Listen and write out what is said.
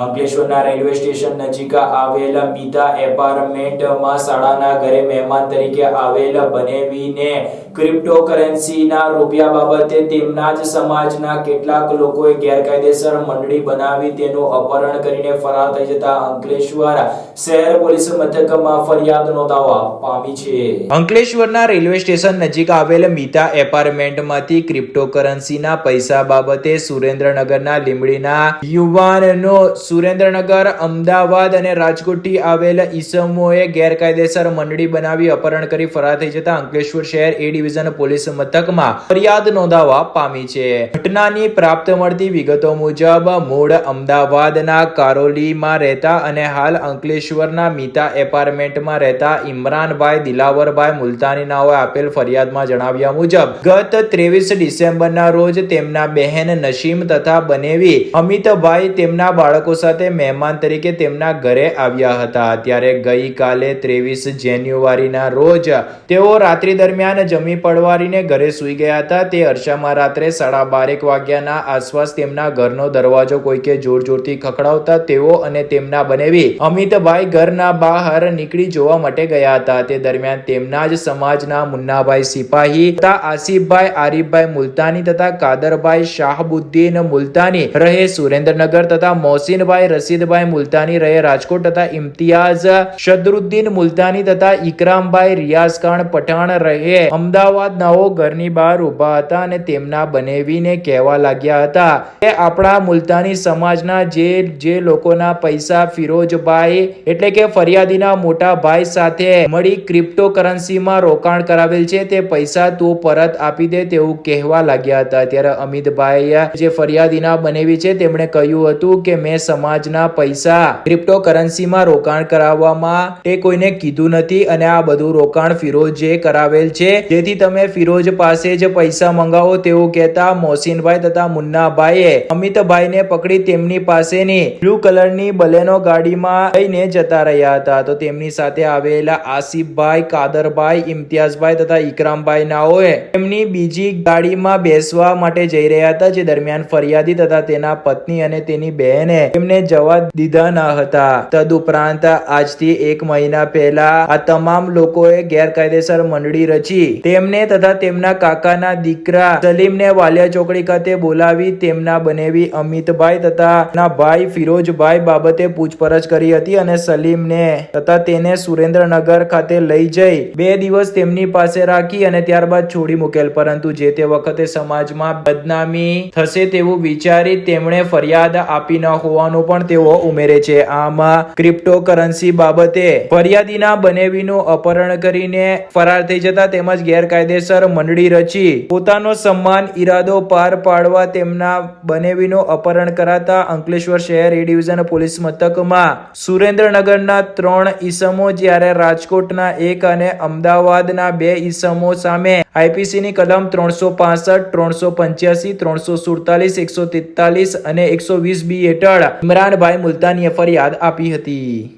અંકલેશ્વરના railway station નજીક આવેલ મીતા એપાર્ટમેન્ટમાં શાળાના ઘરે મહેમાન તરીકે આવેલ બનેવીને ક્રિપ્ટોકરન્સીના રૂપિયા બાબતે તેમના જ સમાજના કેટલાક લોકોએ ગેરકાયદેસર મંડળી બનાવી તેનું અપહરણ કરીને ફરાર થઈ જતા અંકલેશ્વર શહેર પોલીસ મથકમાં ફરિયાદ નોંધાવવા પામી છે. અંકલેશ્વરના રેલવે સ્ટેશન નજીક આવેલ મીતા એપાર્ટમેન્ટમાંથી ક્રિપ્ટોકરન્સીના પૈસા બાબતે સુરેન્દ્રનગરના લીમડીના યુવાનનો સુરેન્દ્રનગર, અમદાવાદ અને રાજકોટથી આવેલ ઈસમોએ ગેરકાયદેસર મંડળી બનાવી અપહરણ કરી ફરાર થઈ જતા અંકલેશ્વર શહેર એ ડિવિઝન પોલીસ મથકમાં ફરિયાદ નોંધાવા પામી છે. ઘટનાની પ્રાપ્ત મળતી વિગતો મુજબ, મૂળ અમદાવાદના કારોલીમાં રહેતા અને હાલ અંકલેશ્વરના મીતા એપાર્ટમેન્ટમાં રહેતા ઇમરાનભાઈ દિલાવરભાઈ મુલતાની નાઓએ આપેલ ફરિયાદમાં જણાવ્યા મુજબ, ગત ત્રેવીસ ડિસેમ્બરના રોજ તેમના બહેન નસીમ તથા બનેવી અમિતભાઈ તેમના બાળકો સાથે મહેમાન તરીકે તેમના ઘરે આવ્યા હતા. ત્યારે ગઈકાલે ત્રેવીસ જાન્યુઆરીના રોજ તેઓ રાત્રિ દરમિયાન જમી પડવારીને ઘરે સૂઈ ગયા હતા. તે અરસામાં રાત્રે સાડા બારેક વાગ્યાના આસપાસ તેમના ઘરનો દરવાજો કોઈકે જોર જોરથી ખખડાવતા તેઓ અને તેમના બનેવી અમિતભાઈ ઘરના બહાર નીકળી જોવા માટે ગયા હતા. તે દરમિયાન તેમના જ સમાજના મુન્નાભાઈ સિપાહી તથા આસિફભાઈ આરીફભાઈ મુલતાની તથા કાદરભાઈ શાહબુદ્દીન મુલતાની રહે સુરેન્દ્રનગર તથા મોહસિનભાઈ રસીદભાઈ મુલતાની રહે રાજકોટ તથા ઇમ્તિયાઝ શદરુદ્દીન મુલતાની તથા ઇકરામભાઈ રિયાઝ ખાન પઠાણ રહે અમદાવાદ નવો ઘરની બહાર ઊભા હતા અને તેમના બનેવીને કહેવા લાગ્યા હતા કે આપણા મુલતાની સમાજના જે જે લોકોના પૈસા ફિરોજભાઈ એટલે કે ફરિયાદીના મોટા ભાઈ સાથે મળી ક્રિપ્ટો કરન્સીમાં રોકાણ કરાવેલ છે, તે પૈસા તું પરત આપી દે તેવું કહેવા લાગ્યા હતા. ત્યારે અમિતભાઈ જે ફરિયાદીના બનેવી છે, તેમણે કહ્યું હતું કે મેં સમાજના પૈસા ક્રિપ્ટોકરન્સીમાં રોકાણ કરાવવામાં તે કોઈને કીધું નથી અને આ બધું રોકાણ ફિરોજે કરાવેલ છે, જેથી તમે ફિરોજ પાસે જ પૈસા મંગાવો તેવું કહેતા મોહસિનભાઈ તથા મુન્નાભાઈએ અમિતભાઈને પકડી તેમની પાસેની બ્લુ કલરની બલેનો ગાડીમાં લઈને જતા રહ્યા હતા. તો તેમની સાથે આવેલા આસિફભાઈ, કાદરભાઈ, ઇમ્તિયાઝભાઈ તથા ઇકરામભાઈ નાઓએ તેમની બીજી ગાડીમાં બેસવા માટે જઈ રહ્યા હતા, જે દરમિયાન ફરિયાદી તથા તેના પત્ની અને તેની બહેને તેમને જવા દીધા ન હતા. તદુપરાંત આજથી એક મહિના પહેલા આ તમામ લોકોએ ગેરકાયદેસર મંડળી રચી. તેમને તથા તેમના કાકાના દીકરા સલીમને વાલિયા ચોકડી ખાતે બોલાવી તેમના બનેવી અમિતભાઈ તથા ના ભાઈ ફિરોજભાઈ બાબતે પૂછપરછ કરી હતી અને સલીમને તથા તેને સુરેન્દ્રનગર ખાતે લઈ જઈ બે દિવસ તેમની પાસે રાખી અને ત્યારબાદ છોડી મૂકેલ. પરંતુ જે તે વખતે સમાજમાં બદનામી થશે તેવું વિચારી તેમણે ફરિયાદ આપી ન હોવાનું પણ તેઓ ઉમેરે છે. આમાં ક્રિપ્ટોકરન્સી બાબતે ફરિયાદીના બનેવીનું અપહરણ કરીને ફરાર થઈ જતા તેમજ ગેરકાયદેસર મંડળી રચી પોતાનો સન્માન ઈરાદો પાર પાડવા તેમના બનેવીનું અપહરણ કરાતા અંકલેશ્વર શહેર એ ડિવિઝન પોલીસ મથકમાં સુરેન્દ્રનગરના ત્રણ ઈસમો જ્યારે રાજકોટના એક અને અમદાવાદના બે ઈસમો સામે આઈપીસી ની કલમ ત્રણસો પાસઠ, ત્રણસો પંચ્યાસી, ત્રણસો સુડતાલીસ, એકસો તેતાલીસ અને એકસો વીસ બી હેઠળ ઇમરાનભાઈ મુલતાનીએ ફરિયાદ આપી હતી.